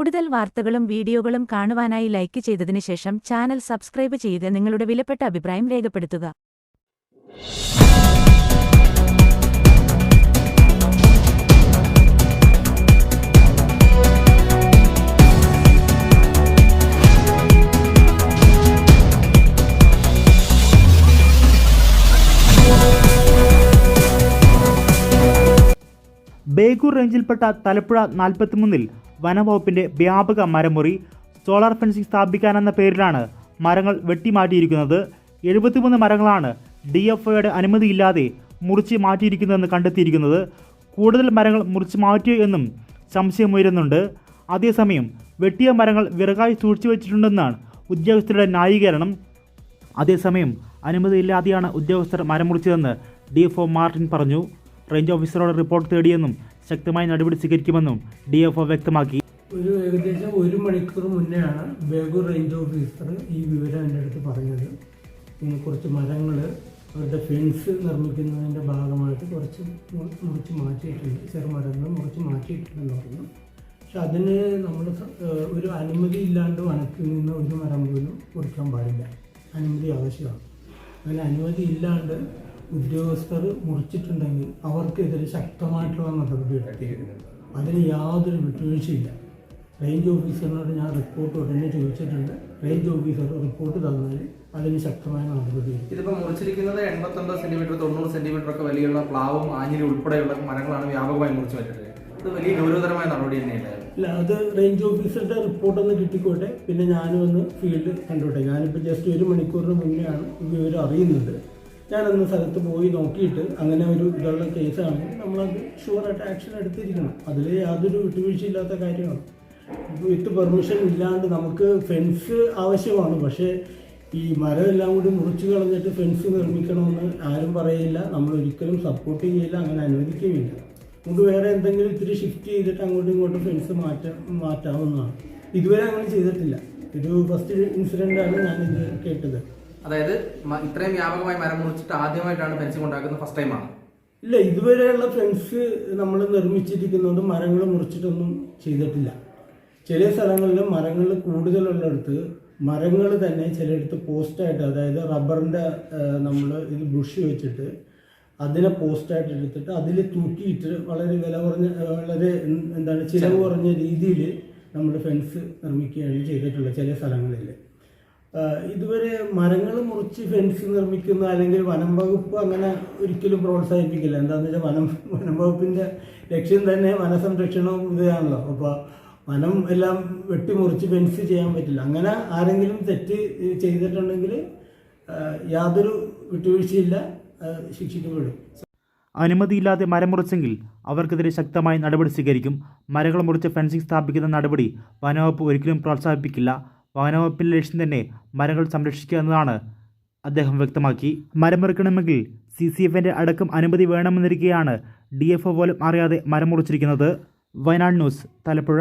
കൂടുതൽ വാർത്തകളും വീഡിയോകളും കാണുവാനായി ലൈക്ക് ചെയ്തതിനു ശേഷം ചാനൽ സബ്സ്ക്രൈബ് ചെയ്ത് നിങ്ങളുടെ വിലപ്പെട്ട അഭിപ്രായം രേഖപ്പെടുത്തുക. ബേഗൂർ റേഞ്ചിൽപ്പെട്ട തലപ്പുഴ നാൽപ്പത്തിമൂന്നിൽ വനംവകുപ്പിന്റെ വ്യാപക മരമുറി സോളാർ ഫെൻസിംഗ് സ്ഥാപിക്കാനെന്ന പേരിലാണ് മരങ്ങൾ വെട്ടിമാറ്റിയിരിക്കുന്നത്. എഴുപത്തിമൂന്ന് മരങ്ങളാണ് ഡി എഫ് ഒയുടെ അനുമതിയില്ലാതെ മുറിച്ച് മാറ്റിയിരിക്കുന്നതെന്ന് കണ്ടെത്തിയിരിക്കുന്നത്. കൂടുതൽ മരങ്ങൾ മുറിച്ച് മാറ്റിയോ എന്നും സംശയമുയരുന്നുണ്ട്. അതേസമയം വെട്ടിയ മരങ്ങൾ വിറകായി സൂക്ഷിച്ചു വെച്ചിട്ടുണ്ടെന്നാണ് ഉദ്യോഗസ്ഥരുടെ ന്യായീകരണം. അതേസമയം അനുമതിയില്ലാതെയാണ് ഉദ്യോഗസ്ഥർ മരം മുറിച്ചതെന്ന് ഡി മാർട്ടിൻ പറഞ്ഞു. റേഞ്ച് ഓഫീസറോട് റിപ്പോർട്ട് തേടിയെന്നും ശക്തമായ നടപടി സ്വീകരിക്കുമെന്നും ഡി എഫ് ഒ വ്യക്തമാക്കി. ഒരു ഏകദേശം ഒരു മണിക്കൂർ മുന്നെയാണ് ബേഗൂർ റേഞ്ച് ഓഫീസർ ഈ വിവരം എന്റെ അടുത്ത് പറഞ്ഞത്. ഇങ്ങനെ കുറച്ച് മരങ്ങൾ അവരുടെ ഫെൻസ് നിർമ്മിക്കുന്നതിന്റെ ഭാഗമായിട്ട് കുറച്ച് മുറിച്ച് മാറ്റിയിട്ടുണ്ട്. ചെറുമരങ്ങൾ മുറിച്ച് മാറ്റിയിട്ടുണ്ടെന്ന് പറഞ്ഞു. പക്ഷെ അതിന് നമ്മൾ ഒരു അനുമതി ഇല്ലാണ്ട് വനത്തിൽ നിന്ന് ഒരു മരം പോലും മുറിക്കാൻ പാടില്ല. അനുമതി ആവശ്യമാണ്. അങ്ങനെ അനുമതി ഇല്ലാണ്ട് ഉദ്യോഗസ്ഥർ മുറിച്ചിട്ടുണ്ടെങ്കിൽ അവർക്കെതിരെ ശക്തമായിട്ടുള്ള നടപടി അതിന് യാതൊരു വിട്ടുവീഴ്ചയില്ല. റേഞ്ച് ഓഫീസറിനോട് ഞാൻ റിപ്പോർട്ട് ഉടനെ ചോദിച്ചിട്ടുണ്ട്. റേഞ്ച് ഓഫീസർ റിപ്പോർട്ട് തന്നാൽ അതിന് ശക്തമായ നടപടി ഇതിപ്പോൾ മുറിച്ചിരിക്കുന്നത് എൺപത്തൊമ്പത് സെന്റിമീറ്റർ തൊണ്ണൂറ് സെന്റിമീറ്റർ ഒക്കെ വലിയുള്ള പ്ലാവും ആഞ്ഞിലി ഉൾപ്പെടെയുള്ള മരങ്ങളാണ് വ്യാപകമായി മുറിച്ചു മാറ്റിയത് ഇത് വലിയ ഗൗരവതരമായ നടപടി തന്നെയല്ലേ? ഇല്ല അത് റേഞ്ച് ഓഫീസറുടെ റിപ്പോർട്ടൊന്ന് കിട്ടിക്കോട്ടെ. പിന്നെ ഞാനും ഒന്ന് ഫീൽഡ് കണ്ടോട്ടെ. ഞാനിപ്പോൾ ജസ്റ്റ് ഒരു മണിക്കൂറിന് മുന്നെയാണ് ഈ വിവരം അറിയുന്നത്. ഞാനൊന്ന് സ്ഥലത്ത് പോയി നോക്കിയിട്ട് അങ്ങനെ ഒരു ഇതുള്ള കേസാണെങ്കിൽ നമ്മളത് ഷുവറായിട്ട് ആക്ഷൻ എടുത്തിരിക്കണം. അതിൽ യാതൊരു വിട്ടുവീഴ്ചയില്ലാത്ത കാര്യമാണ്. വിത്ത് പെർമിഷൻ ഇല്ലാണ്ട് നമുക്ക് ഫെൻസ് ആവശ്യമാണ്. പക്ഷേ ഈ മരം എല്ലാം കൂടി മുറിച്ച് കളഞ്ഞിട്ട് ഫെൻസ് നിർമ്മിക്കണമെന്ന് ആരും പറയില്ല. നമ്മൾ ഒരിക്കലും സപ്പോർട്ട് ചെയ്യില്ല അങ്ങനെ അനുവദിക്കുകയില്ല. നമുക്ക് വേറെ എന്തെങ്കിലും ഇത്തിരി ഷിഫ്റ്റ് ചെയ്തിട്ട് അങ്ങോട്ടും ഇങ്ങോട്ടും ഫെൻസ് മാറ്റാം മാറ്റാവുന്നതാണ്. ഇതുവരെ അങ്ങനെ ചെയ്തിട്ടില്ല. ഒരു ഫസ്റ്റ് ഇൻസിഡന്റാണ് ഞാനിത് കേട്ടത്. അതായത് ഇത്രയും വ്യാപകമായി മരം മുറിച്ചിട്ട് ആദ്യമായിട്ടാണ് ഫെൻസിംഗ് ഉണ്ടാക്കുന്നത് ഫസ്റ്റ് ടൈമാണ് ഇല്ല ഇതുവരെയുള്ള ഫെൻസ് നമ്മൾ നിർമ്മിച്ചിരിക്കുന്നതുകൊണ്ട് മരങ്ങൾ മുറിച്ചിട്ടൊന്നും ചെയ്തിട്ടില്ല. ചില സ്ഥലങ്ങളിൽ മരങ്ങൾ കൂടുതലുള്ളിടത്ത് മരങ്ങൾ തന്നെ ചിലയിടത്ത് പോസ്റ്റായിട്ട് അതായത് റബ്ബറിന്റെ നമ്മൾ ഇത് ബുഷ് വെച്ചിട്ട് അതിനെ പോസ്റ്റായിട്ട് എടുത്തിട്ട് അതിൽ തൂക്കിയിട്ട് വളരെ വില കുറഞ്ഞ വളരെ എന്താണ് ചിലവ് കുറഞ്ഞ രീതിയിൽ നമ്മൾ ഫെൻസ് നിർമ്മിക്കുകയാണ് ചെയ്തിട്ടുള്ളത് ചില സ്ഥലങ്ങളിൽ ഇതുവരെ മരങ്ങൾ മുറിച്ച് ഫെൻസ് നിർമ്മിക്കുന്ന അല്ലെങ്കിൽ വനം വകുപ്പ് അങ്ങനെ ഒരിക്കലും പ്രോത്സാഹിപ്പിക്കില്ല. എന്താണെന്ന് വെച്ചാൽ വനം വനം വകുപ്പിന്റെ ലക്ഷ്യം തന്നെ വനസംരക്ഷണവും ഇതാണല്ലോ. അപ്പോൾ വനം എല്ലാം വെട്ടിമുറിച്ച് ഫെൻസ് ചെയ്യാൻ പറ്റില്ല. അങ്ങനെ ആരെങ്കിലും തെറ്റ് ചെയ്തിട്ടുണ്ടെങ്കിൽ യാതൊരു വിട്ടുവീഴ്ചയില്ല ശിക്ഷിക്കപ്പെടും. അനുമതിയില്ലാതെ മരം മുറിച്ചെങ്കിൽ അവർക്കെതിരെ ശക്തമായ നടപടി സ്വീകരിക്കും. മരങ്ങൾ മുറിച്ച് ഫെൻസിംഗ് സ്ഥാപിക്കുന്ന നടപടി വനവകുപ്പ് ഒരിക്കലും പ്രോത്സാഹിപ്പിക്കില്ല. വനവകുപ്പിന്റെ ലക്ഷ്യം തന്നെ മരങ്ങൾ സംരക്ഷിക്കുക എന്നതാണ്. അദ്ദേഹം വ്യക്തമാക്കി മരം മുറിക്കണമെങ്കിൽ സി സി എഫിന്റെ അടക്കം അനുമതി വേണമെന്നിരിക്കെയാണ് ഡി എഫ് ഒ പോലും അറിയാതെ മരം മുറിച്ചിരിക്കുന്നത്. വയനാട് ന്യൂസ് തലപ്പുഴ.